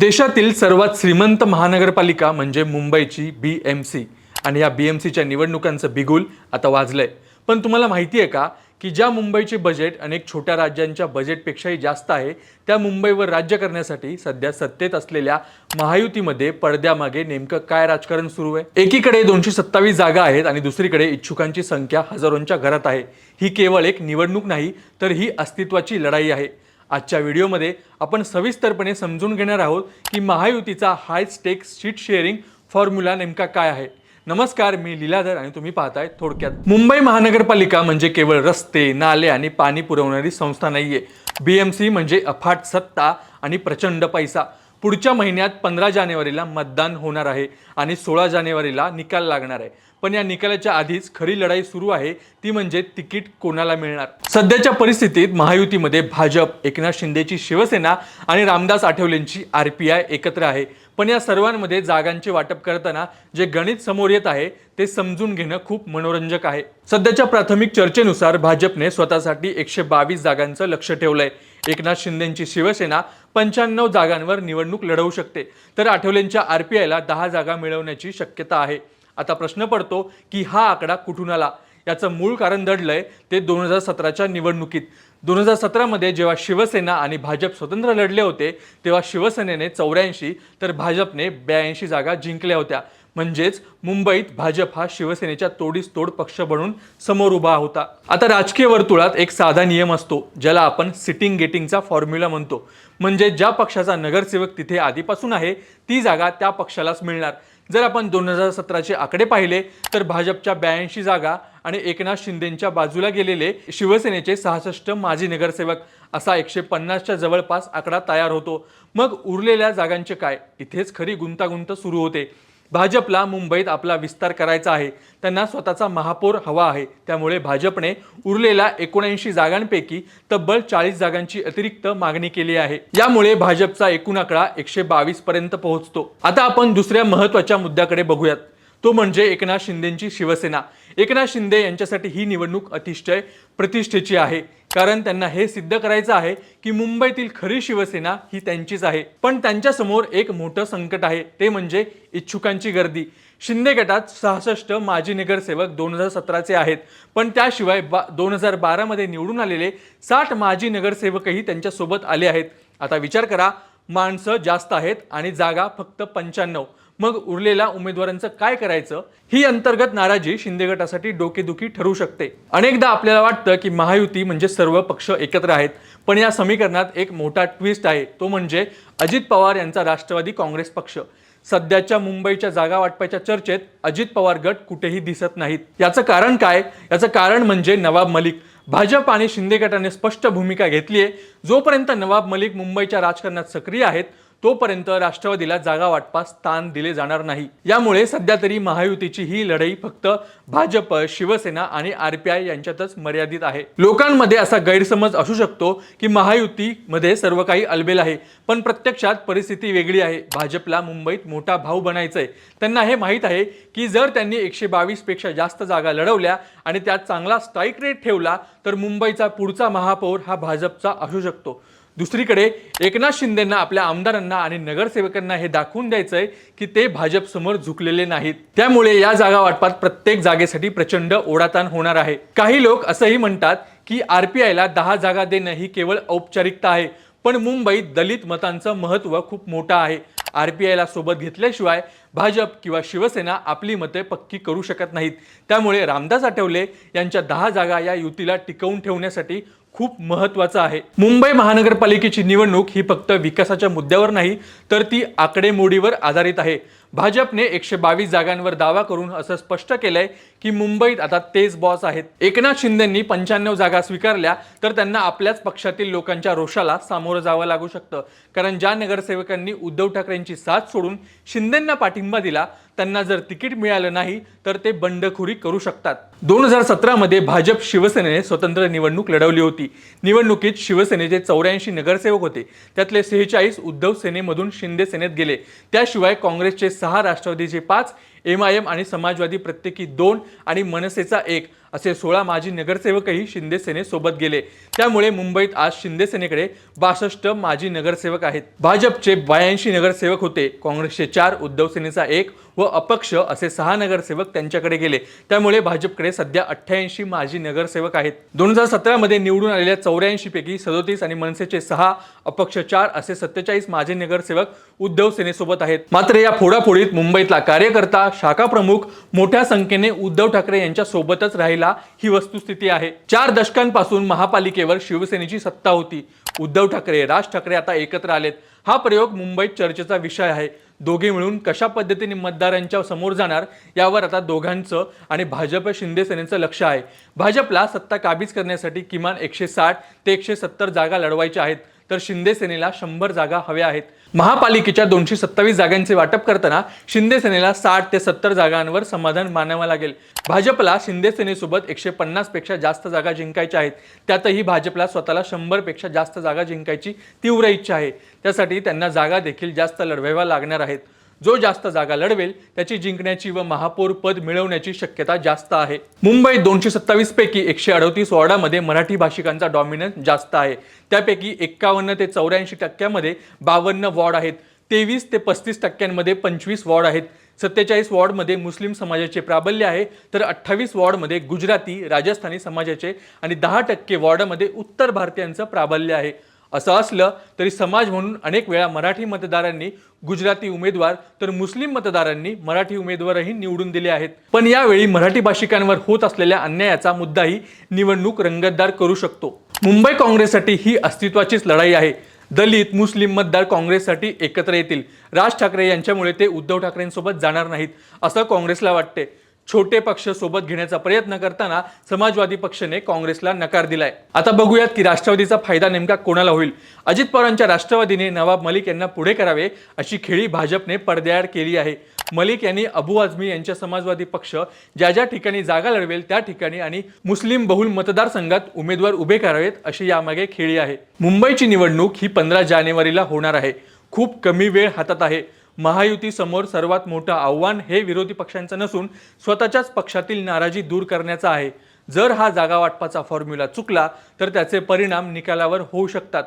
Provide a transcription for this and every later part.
देशातील सर्वात श्रीमंत महानगरपालिका म्हणजे मुंबईची बी एम सी आणि या बी एम सीच्या निवडणुकांचं बिगुल आता वाजलं आहे पण तुम्हाला माहिती आहे का की ज्या मुंबईचे बजेट अनेक छोट्या राज्यांच्या बजेटपेक्षाही जास्त आहे त्या मुंबईवर राज्य करण्यासाठी सध्या सत्तेत असलेल्या महायुतीमध्ये पडद्यामागे नेमकं काय राजकारण सुरू आहे? एकीकडे दोनशे सत्तावीस जागा आहेत आणि दुसरीकडे इच्छुकांची संख्या हजारोंच्या घरात आहे. ही केवळ एक निवडणूक नाही तर ही अस्तित्वाची लढाई आहे. आजच्या व्हिडिओमध्ये आपण सविस्तरपणे समजून घेणार आहोत की महायुतीचा high stake seat sharing formula नेमका काय आहे. नमस्कार मी लीलाधर आणि तुम्ही पाहताय थोडक्यात. मुंबई महानगरपालिका म्हणजे केवळ रस्ते नाले आणि पाणी पुरवणारी संस्था नाहीये. बी एम सी म्हणजे अफाट सत्ता आणि प्रचंड पैसा. पुढच्या महिन्यात पंधरा जानेवारीला मतदान होणार आहे आणि सोळा जानेवारीला निकाल लागणार आहे. पण या निकालाच्या आधीच खरी लढाई सुरू आहे. ती म्हणजे तिकीट कोणाला मिळणार? सध्याच्या परिस्थितीत महायुतीमध्ये भाजप एकनाथ शिंदेची शिवसेना आणि रामदास आठवलेंची आर पी आय एकत्र आहे. पण या सर्वांमध्ये जागांचे वाटप करताना जे गणित समोर येत आहे ते समजून घेणं खूप मनोरंजक आहे. सध्याच्या प्राथमिक चर्चेनुसार भाजपने स्वतःसाठी एकशे बावीस जागांचं लक्ष ठेवलंय. एकनाथ शिंदेची शिवसेना पंच्याण्णव जागांवर निवडणूक लढवू शकते. तर आठवलेंच्या आर पी आयला दहा जागा मिळवण्याची शक्यता आहे. आता प्रश्न पडतो की हा आकडा कुठून आला? याचं मूळ कारण दडलंय ते दोन हजार सतराच्या निवडणुकीत. दोन हजार सतरामध्ये जेव्हा शिवसेना आणि भाजप स्वतंत्र लढले होते तेव्हा शिवसेनेने चौऱ्याऐंशी तर भाजपने ब्याऐंशी जागा जिंकल्या होत्या. म्हणजेच मुंबईत भाजप हा शिवसेनेच्या तोडीस तोड पक्ष बनून समोर उभा होता. आता राजकीय वर्तुळात एक साधा नियम असतो ज्याला आपण सिटिंग गेटिंगचा फॉर्म्युला म्हणतो. म्हणजे ज्या पक्षाचा नगरसेवक तिथे आधीपासून आहे ती जागा त्या पक्षालाच मिळणार. जर आपण दोन हजार सतराचे आकडे पाहिले तर भाजपच्या ब्याऐंशी जागा आणि एकनाथ शिंदेच्या बाजूला गेलेले शिवसेनेचे सहासष्ट माजी नगरसेवक असा एकशे पन्नासच्या जवळपास आकडा तयार होतो. मग उरलेल्या जागांचे काय? इथेच खरी गुंतागुंत सुरू होते. भाजपला मुंबईत आपला विस्तार करायचा आहे. त्यांना स्वतःचा महापौर हवा आहे. त्यामुळे भाजपने उरलेल्या एकोणऐंशी जागांपैकी तब्बल चाळीस जागांची अतिरिक्त मागणी केली आहे. यामुळे भाजपचा एकूण आकडा एकशे बावीस पर्यंत पोहोचतो. आता आपण दुसऱ्या महत्त्वाच्या मुद्द्याकडे बघूयात. तो म्हणजे एकनाथ शिंदेची शिवसेना. एकनाथ शिंदे यांच्यासाठी ही निवडणूक अतिशय प्रतिष्ठेची आहे. कारण त्यांना हे सिद्ध करायचं आहे की मुंबईतील खरी शिवसेना ही त्यांचीच आहे. पण त्यांच्यासमोर एक मोठं संकट आहे. ते म्हणजे इच्छुकांची गर्दी. शिंदे गटात सहासष्ट माजी नगरसेवक दोन हजार सतराचे आहेत. पण त्याशिवाय बा दोन हजार बारामध्ये निवडून आलेले साठ माजी नगरसेवकही त्यांच्यासोबत आले आहेत. आता विचार करा माणसं जास्त आहेत आणि जागा फक्त पंच्याण्णव. मग उरलेल्या उमेदवारांचं काय करायचं? ही अंतर्गत नाराजी शिंदे गटासाठी डोकेदुखी ठरू शकते. अनेकदा आपल्याला वाटतं की महायुती म्हणजे सर्व पक्ष एकत्र आहेत पण या समीकरणात एक मोठा ट्विस्ट आहे. तो म्हणजे अजित पवार यांचा राष्ट्रवादी काँग्रेस पक्ष. सध्याच्या मुंबईच्या जागा वाटपाच्या चर्चेत अजित पवार गट कुठेही दिसत नाहीत. याचं कारण काय? याचं कारण म्हणजे नवाब मलिक. भाजप आणि शिंदे गटाने स्पष्ट भूमिका घेतली आहे जोपर्यंत नवाब मलिक मुंबईच्या राजकारणात सक्रिय आहेत तोपर्यंत राष्ट्रवादीला जागा वाटपास स्थान दिले जाणार नाही. यामुळे सध्या तरी महायुतीची ही लढाई फक्त भाजप शिवसेना आणि आर पी आय यांच्यातच मर्यादित आहे. लोकांमध्ये असा गैरसमज असू शकतो की महायुतीमध्ये सर्व काही अलबेल आहे पण प्रत्यक्षात परिस्थिती वेगळी आहे. भाजपला मुंबईत मोठा भाऊ बनायचंय. त्यांना हे माहीत आहे की जर त्यांनी एकशे बावीसपेक्षा जास्त जागा लढवल्या आणि त्यात चांगला स्ट्राईक रेट ठेवला तर मुंबईचा पुढचा महापौर हा भाजपचा असू शकतो. दुसरीकडे एकनाथ शिंदेंना आपल्या आमदारांना आणि नगरसेवकांना हे दाखवून द्यायचं आहे की ते भाजपसमोर झुकलेले नाहीत. त्यामुळे या जागा वाटपात प्रत्येक जागेसाठी प्रचंड ओढाताण होणार आहे. काही लोक असंही म्हणतात की आर पी आयला दहा जागा देणं ही केवळ औपचारिकता आहे पण मुंबईत दलित मतांचं महत्त्व खूप मोठं आहे. आर पी आयला सोबत घेतल्याशिवाय भाजप किंवा शिवसेना आपली मते पक्की करू शकत नाहीत. त्यामुळे रामदास आठवले यांच्या दहा जागा या युतीला टिकवून ठेवण्यासाठी खूप महत्वाचं आहे. मुंबई महानगरपालिकेची निवडणूक ही फक्त विकासाच्या मुद्द्यावर नाही तर ती आकडेमोडीवर आधारित आहे. भाजपने एकशे बावीस जागांवर दावा करून असं स्पष्ट केलंय की मुंबईत आता तेच बॉस आहेत. एकनाथ शिंदेंनी पंच्याण्णव जागा स्वीकारल्या तर त्यांना आपल्याच पक्षातील लोकांच्या रोषाला सामोरं जावं लागू शकतं. कारण ज्या नगरसेवकांनी उद्धव ठाकरेंची साथ सोडून शिंदेंना पाठिंबा दिला त्यांना जर तिकीट मिळालं नाही तर ते बंडखोरी करू शकतात. दोन हजार सतरामध्ये भाजप शिवसेनेने स्वतंत्र निवडणूक लढवली होती. निवडणुकीत शिवसेनेचे चौऱ्याऐंशी नगरसेवक होते. त्यातले सेहेचाळीस उद्धव सेनेमधून शिंदे सेनेत गेले. त्याशिवाय काँग्रेसचे सहा राष्ट्रवादीचे पाच एम आय एम आणि समाजवादी प्रत्येकी दोन आणि मनसेचा एक असे सोळा माजी नगरसेवकही शिंदेसेनेसोबत गेले. त्यामुळे मुंबईत आज शिंदेसेनेकडे बासष्ट माजी नगरसेवक आहेत. भाजपचे ब्याऐंशी नगरसेवक होते. काँग्रेसचे चार उद्धव सेनेचा एक व अपक्ष असे सहा नगरसेवक त्यांच्याकडे गेले. त्यामुळे भाजपकडे सध्या अठ्ठ्याऐंशी माजी नगरसेवक आहेत. दोन हजार सतरामध्ये निवडून आलेल्या चौऱ्याऐंशी पैकी सदोतीस आणि मनसेचे सहा अपक्ष चार असे सत्तेचाळीस माजी नगरसेवक उद्धव सेनेसोबत आहेत. मात्र या फोडाफोडीत मुंबईतला कार्यकर्ता शाखा प्रमुख मोठ्या संख्येने उद्धव ठाकरे यांच्या सोबतच राहिला ही वस्तुस्थिती आहे. चार दशकांपासून महापालिकेवर शिवसेनेची सत्ता होती. उद्धव ठाकरे राज ठाकरे आता एकत्र आलेत. हा प्रयोग मुंबईत चर्चेचा विषय आहे. दोघे मिळून कशा पद्धतीने मतदारांच्या समोर जाणार यावर आता दोघांचं आणि भाजप शिंदे सेनेचं लक्ष आहे. भाजपला सत्ता काबीज करण्यासाठी किमान एकशे साठ ते एकशे सत्तर जागा लढवायच्या आहेत. तर शिंदे सेनेला शंभर जागा हव्या आहेत. महापालिकेच्या दोनशे सत्तावीस जागांचे वाटप करताना शिंदेसेनेला साठ ते सत्तर जागांवर समाधान मानावं लागेल. भाजपला शिंदेसेनेसोबत एकशे पन्नासपेक्षा जास्त जागा जिंकायच्या आहेत. त्यातही भाजपला स्वतःला शंभरपेक्षा जास्त जागा जिंकायची तीव्र इच्छा आहे. त्यासाठी त्यांना जागा देखील जास्त लढवाव्या लागणार आहेत. जो जास्त जागा लढवेल त्याची जिंकण्याची व महापौर पद मिळवण्याची शक्यता जास्त आहे. मुंबई दोनशे सत्तावीस पैकी एकशे अडतीस वॉर्डामध्ये मराठी भाषिकांचा डॉमिनन्स जास्त आहे. त्यापैकी एक्कावन्न ते चौऱ्याऐंशी टक्क्यामध्ये बावन्न वॉर्ड आहेत. तेवीस ते पस्तीस टक्क्यांमध्ये पंचवीस वॉर्ड आहेत. सत्तेचाळीस वॉर्डमध्ये मुस्लिम समाजाचे प्राबल्य आहे तर अठ्ठावीस वॉर्डमध्ये गुजराती राजस्थानी समाजाचे आणि दहा टक्के वॉर्डमध्ये उत्तर भारतीयांचं प्राबल्य आहे. असं असलं तरी समाज म्हणून अनेक वेळा मराठी मतदारांनी गुजराती उमेदवार तर मुस्लिम मतदारांनी मराठी उमेदवारही निवडून दिले आहेत. पण यावेळी मराठी भाषिकांवर होत असलेल्या अन्यायाचा मुद्दाही निवडणूक रंगतदार करू शकतो. मुंबई काँग्रेससाठी ही अस्तित्वाचीच लढाई आहे. दलित मुस्लिम मतदार काँग्रेससाठी एकत्र येतील. राज ठाकरे यांच्यामुळे ते उद्धव ठाकरेंसोबत जाणार नाहीत असं काँग्रेसला वाटते छोटे पक्ष सोबत घेण्याचा प्रयत्न करताना समाजवादी पक्षाने काँग्रेसला नकार दिलाय. आता बघूयात की राष्ट्रवादीचा फायदा नेमका कोणाला होईल? अजित पवारांच्या राष्ट्रवादीने नवाब मलिक यांना पुढे करावे अशी खेळी भाजपने पडद्याआड केली आहे. मलिक यांनी अबू आझमी यांच्या समाजवादी पक्ष ज्या ज्या ठिकाणी जागा लढवेल त्या ठिकाणी आणि मुस्लिम बहुल मतदारसंघात उमेदवार उभे करावेत अशी यामागे खेळी आहे. मुंबईची निवडणूक ही पंधरा जानेवारीला होणार आहे. खूप कमी वेळ हातात आहे. महायुतीसमोर सर्वात मोठं आव्हान हे विरोधी पक्षांचं नसून स्वतःच्याच पक्षातील नाराजी दूर करण्याचा आहे. जर हा जागा वाटपाचा फॉर्म्युला चुकला तर त्याचे परिणाम निकालावर होऊ शकतात.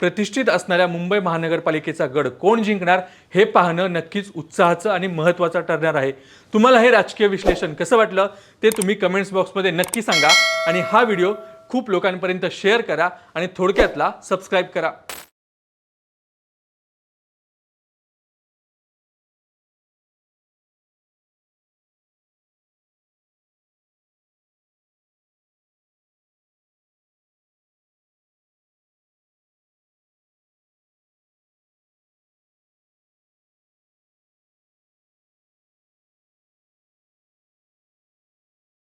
प्रतिष्ठित असणाऱ्या मुंबई महानगरपालिकेचा गड कोण जिंकणार हे पाहणं नक्कीच उत्साहाचं आणि महत्त्वाचं ठरणार आहे. तुम्हाला हे राजकीय विश्लेषण कसं वाटलं ते तुम्ही कमेंट्स बॉक्समध्ये नक्की सांगा आणि हा व्हिडिओ खूप लोकांपर्यंत शेअर करा आणि थोडक्यातला सबस्क्राईब करा.